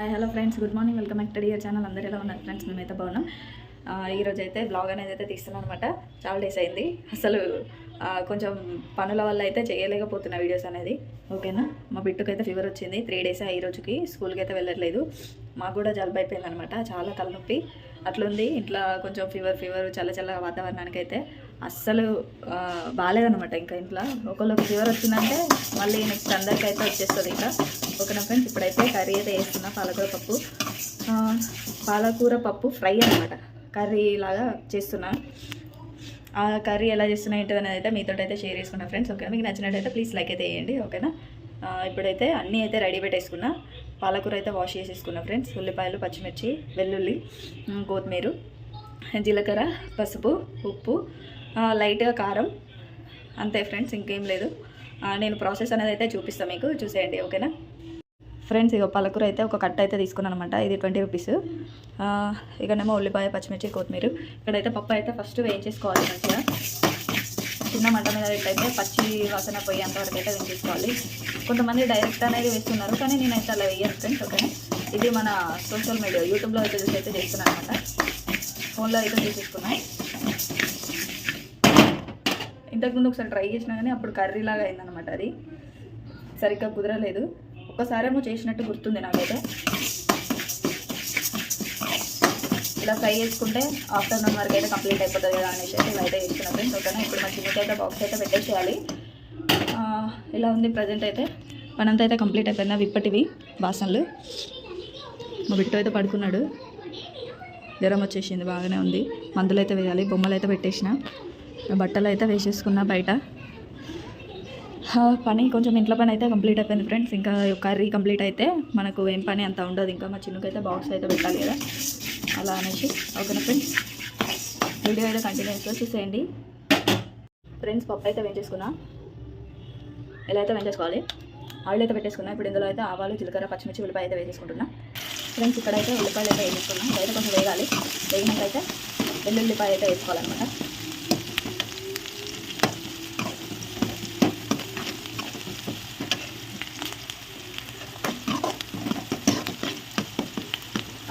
Hi hello friends good morning welcome back to dear channel అందరూ ఎలా ఉన్నారు friends మేమైతే బాగున్నాం. ఈరోజు అయితే బ్లాగ్ అనేది అయితే తీస్తున్నాను అనమాట చాలా డేస్ అయింది. అసలు కొంచెం పనుల వల్ల అయితే చేయలేకపోతున్నా వీడియోస్ అనేది. ఓకేనా మా బిట్టుకైతే ఫీవర్ వచ్చింది. త్రీ డేస్ ఈ రోజుకి స్కూల్కి అయితే వెళ్ళట్లేదు. మాకు కూడా జలుబు అయిపోయింది అనమాట చాలా తలనొప్పి. అట్లుంది. ఇంట్లో కొంచెం ఫీవర్ ఫీవర్ చల్ల చల్ల వాతావరణానికి అయితే అస్సలు బాగాలేదనమాట ఇంకా ఇంట్లో. ఒకళ్ళకి ఫీవర్ వచ్చిందంటే మళ్ళీ నెక్స్ట్ అందరికీ అయితే వచ్చేస్తుంది ఇంకా. ఓకేనా ఫ్రెండ్స్ ఇప్పుడైతే కర్రీ అయితే వేస్తున్నా పాలకూర పప్పు. పాలకూర పప్పు ఫ్రై అనమాట కర్రీ లాగా చేస్తున్నా. ఆ కర్రీ ఎలా చేస్తున్నా ఏంటి అనేది అయితే మీతో అయితే షేర్ చేసుకున్నా ఫ్రెండ్స్ ఓకేనా? మీకు నచ్చినట్టయితే ప్లీజ్ లైక్ అయితే వేయండి ఓకేనా? ఇప్పుడైతే అన్నీ అయితే రెడీ పెట్టేసుకున్నా. పాలకూర అయితే వాష్ చేసేసుకున్నా ఫ్రెండ్స్. ఉల్లిపాయలు పచ్చిమిర్చి వెల్లుల్లి కొత్తిమీర జీలకర్ర పసుపు ఉప్పు లైట్గా కారం. అంతే ఫ్రెండ్స్ ఇంకేం లేదు. నేను ప్రాసెస్ అనేది అయితే చూపిస్తాను మీకు. చూసేయండి ఓకేనా? ఫ్రెండ్స్ ఇక పాలకూర అయితే ఒక కట్ట అయితే తీసుకున్నాను అనమాట ఇది ట్వంటీ రూపీస్. ఇక్కడనేమో ఉల్లిపాయ పచ్చిమిర్చి కొత్తిమీర. ఇక్కడైతే పప్పు అయితే ఫస్ట్ వేయించేసుకోవాలి మంచిగా. చిన్న మంట మీద అయితే పచ్చి వాసన పోయేంతవరకు అయితే వేయించేసుకోవాలి. కొంతమంది డైరెక్ట్ అనేది వేస్తున్నారు కానీ నేనైతే అలా వేయను ఫ్రెండ్స్ ఓకేనా? ఇది మన సోషల్ మీడియా యూట్యూబ్లో అయితే చూసి అయితే చేస్తున్నాను అనమాట ఫోన్లో అయితే తీసేసుకున్నాను ఇంతకుముందు ఒకసారి ట్రై చేసినా కానీ అప్పుడు కర్రీ లాగా అయిందనమాట అది. సరిగ్గా కుదరలేదు. ఒక్కసారేమో చేసినట్టు గుర్తుంది నాకైతే. ఇలా ఫ్రై చేసుకుంటే ఆఫ్టర్నూన్ వరకు అయితే కంప్లీట్ అయిపోతుంది కదా అనేసి అయితే ఇలా అయితే చేసుకున్నాను ఫ్రెండ్స్. ఓకేనా? ఇప్పుడు మా చిన్నకి అయితే బాక్స్ అయితే పెట్టేసేయాలి. ఇలా ఉంది ప్రజెంట్ అయితే. పనంతా అయితే కంప్లీట్ అయిపోయింది. అవి ఇప్పటివి బాసనలు. మా బిట్టు అయితే పడుకున్నాడు. జ్వరం వచ్చేసింది బాగానే ఉంది. మందులు అయితే వేయాలి బొమ్మలు అయితే పెట్టేసిన. బట్టలు అయితే వేసేసుకున్నా బయట. పని కొంచెం ఇంట్లో పని అయితే కంప్లీట్ అయిపోయింది ఫ్రెండ్స్. ఇంకా కర్రీ కంప్లీట్ అయితే మనకు ఏం పని అంత ఉండదు. ఇంకా మా చిన్నకైతే బాక్స్ అయితే పెట్టాలి కదా. అలా అనేసి. ఓకేనా ఫ్రెండ్స్? వీడియో అయితే కంటిన్యూస్గా చూసేయండి. ఫ్రెండ్స్ పప్పు అయితే వేయించేసుకున్నా. ఎలా అయితే వేయించేసుకోవాలి? ఆయిల్ అయితే పెట్టేసుకున్నా. ఇప్పుడు ఇందులో అయితే ఆవాలు జీలకర్ర పచ్చిమిర్చి ఉల్లిపాయ అయితే వేసేసుకుంటున్నా. ఫ్రెండ్స్ ఇక్కడైతే ఉల్లిపాయలు అయితే వేసేసుకున్నాం అయితే కొంచెం వేగాలి. వేగినట్టు అయితే వెల్లుల్లిపాయ అయితే వేసుకోవాలన్నమాట.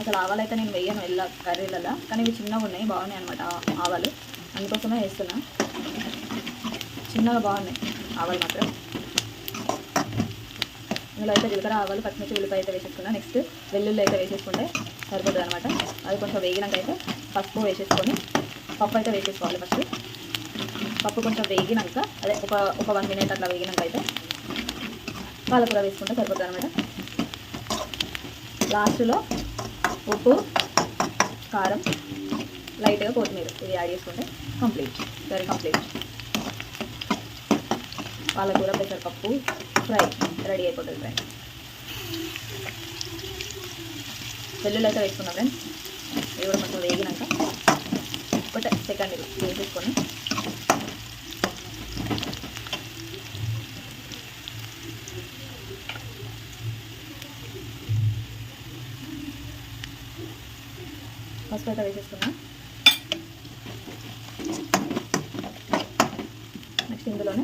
అసలు ఆవాలు అయితే నేను వేయను వెళ్ళ కర్రీలలో. కానీ ఇవి చిన్నగా ఉన్నాయి బాగున్నాయి అనమాట ఆవాలు. అందుకోసమే వేస్తున్నా. చిన్నగా బాగున్నాయి ఆవాలు మాత్రం. ఇందులో అయితే జీలకర్ర ఆవాలు పచ్చిమిర్చి ఉల్లిపాయ అయితే వేసేసుకున్నా. నెక్స్ట్ వెల్లుల్లి అయితే వేసేసుకుంటే సరిపోతుంది అనమాట అది కొంచెం వేగినాక అయితే పసుపు వేసేసుకొని పప్పు అయితే వేసేసుకోవాలి ఫస్ట్. పప్పు కొంచెం వేగినాక అదే ఒక ఒక వన్ మినిట్ అట్లా వేగినాక అయితే పాలకూర వేసుకుంటే సరిపోతుంది అనమాట లాస్ట్లో ఉప్పు కారం లైట్గా కొత్తిమీర ఇది యాడ్ చేసుకుంటే కంప్లీట్ వెరీ కంప్లీట్. పాలకూర పెసరపప్పు ఫ్రై రెడీ అయిపోతుంది ఫ్రై. వెల్లుల్లి అయితే వేసుకున్నాం ఫ్రెండ్స్. ఇవి కూడా కొంచెం వేగినాక ఒకటే సెకండ్ వేసేసుకొని. పసుపు అయితే వేసేసుకున్నా నెక్స్ట్ ఇందులోనే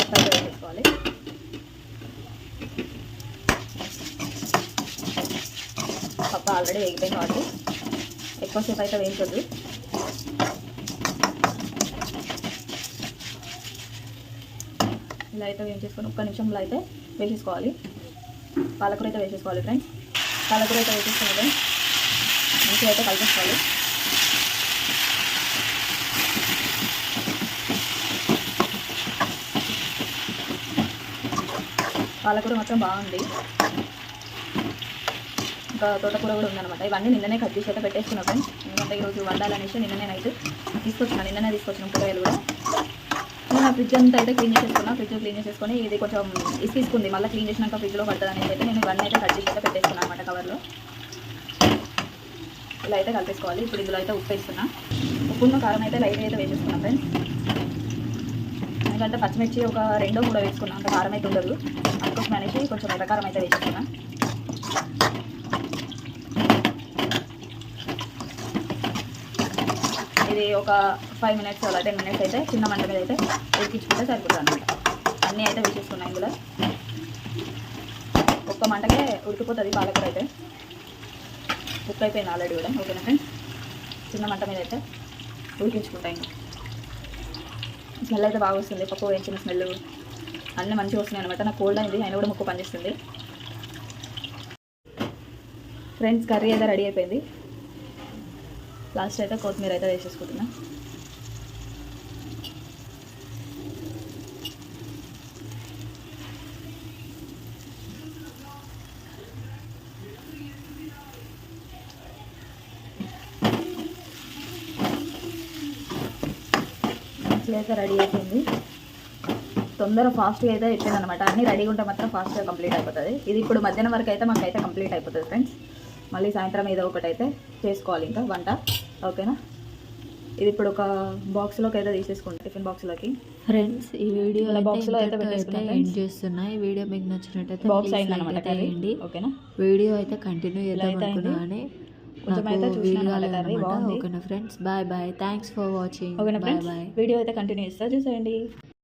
పప్పు వేసేసుకోవాలి. పప్పు ఆల్రెడీ వేగిపోయింది కాబట్టి ఎక్కువసేపు అయితే వేయించొద్దు ఇలా అయితే వేయించేసుకొని ఒక్క నిమిషంలో అయితే వేసేసుకోవాలి. పాలకూర అయితే వేసేసుకోవాలి ఫ్రెండ్స్ పాలకూర అయితే వేసేసుకోవాలి ఫ్రెండ్స్ మంచిగా అయితే కలిపేసుకోవాలి. పాలకూర మాత్రం బాగుంది. ఇంకా తోటకూర కూడా ఉందన్నమాట. ఇవన్నీ నిన్ననే కట్ చేసి అయితే పెట్టేసుకున్నా ఫ్రెండ్స్. ఎందుకంటే ఈరోజు వండాలనేసి నిన్ననే నైట్ తీసుకొచ్చిన నిన్ననే తీసుకొచ్చిన కూరగాయలు కూడా. నేను ఫ్రిడ్జ్ అంతా అయితే క్లీన్ చేసేసుకున్నా ఫ్రిడ్జ్ క్లీన్ చేసేసుకొని ఇది కొంచెం ఇసుకుంది. మళ్ళీ క్లీన్ చేసినాక ఫ్రిడ్జ్లో పడుతుంది అనేసి అయితే నేను ఇవన్నీ అయితే కట్ చేసి అయితే పెట్టేసుకున్నాను అనమాట కవర్లో. ఇలా అయితే కలిపేసుకోవాలి. ఇప్పుడు ఇందులో అయితే ఉప్పు వేస్తున్నా ఉప్పున్న కారం అయితే లైట్ అయితే వేసేసుకున్నాం ఫ్రెండ్స్. ఎందుకంటే పచ్చిమిర్చి ఒక రెండో కూడా వేసుకున్నాం అంత కారం అయితే ఉండదు. అందుకోసం అనేసి కొంచెం ఎర్రకారం అయితే వేసుకున్నా ఇది ఒక ఫైవ్ మినిట్స్ అలా టెన్ మినిట్స్ అయితే చిన్న మంట మీద అయితే ఉడికించుకుంటే సరిపోతుంది అనమాట అన్నీ అయితే వేసేసుకున్నాయి ఇందులో. ఒక ఒక్క మంటకే ఉడికిపోతుంది పాలకూర అయితే. కుక్ అయిపోయింది ఆల్రెడీ కూడా. ఓకేనా ఫ్రెండ్స్ చిన్న మంట మీద అయితే ఉడికించుకుంటాం ఇంకా. స్మెల్ అయితే బాగా వస్తుంది. పప్పు వేయించిన స్మెల్ అన్నీ మంచిగా వస్తున్నాయి అనమాట నాకు కోల్డ్ అయింది. అయినా కూడా ముక్కు పనిచేస్తుంది. ఫ్రెండ్స్ కర్రీ అయితే రెడీ అయిపోయింది. లాస్ట్ అయితే కొత్తిమీర అయితే వేసేసుకుంటున్నాను ఇట్లా అయితే రెడీ అయిపోయింది. తొందర ఫాస్ట్గా అయితే అయిపోయింది అనమాట అన్నీ రెడీగా ఉంటే మాత్రం ఫాస్ట్గా కంప్లీట్ అయిపోతుంది. ఇది ఇప్పుడు మధ్యాహ్నం వరకు అయితే మాకైతే కంప్లీట్ అయిపోతుంది ఫ్రెండ్స్. మళ్ళీ సాయంత్రం ఏదో ఒకటి అయితే చేసుకోవాలి ఇంకా వంట. ఓకేనా? ఇది ఇప్పుడు ఒక బాక్స్లోకి అయితే తీసేసుకుంటాం టిఫిన్ బాక్స్లోకి. ఫ్రెండ్స్ ఈ వీడియో ఇలా అయితే. ఎండ్ చేస్తున్నా. ఈ వీడియో మీకు నచ్చినట్టయితే బాక్స్ please అయింది like అనమాట అయితే కర్రీ. చేయండి. ఓకేనా? వీడియో అయితే కంటిన్యూ చేద్దాం అయితే అయింది. అనుకున్నా కానీ కొంచెం అయితే నాకు చూసినాను అన్నమాట కర్రీ, బాగుంది. ఓకేనా friends bye bye. Thanks for watching ఓకేనా ఫ్రెండ్స్? వీడియో అయితే కంటిన్యూ చేస్తా చూసేయండి.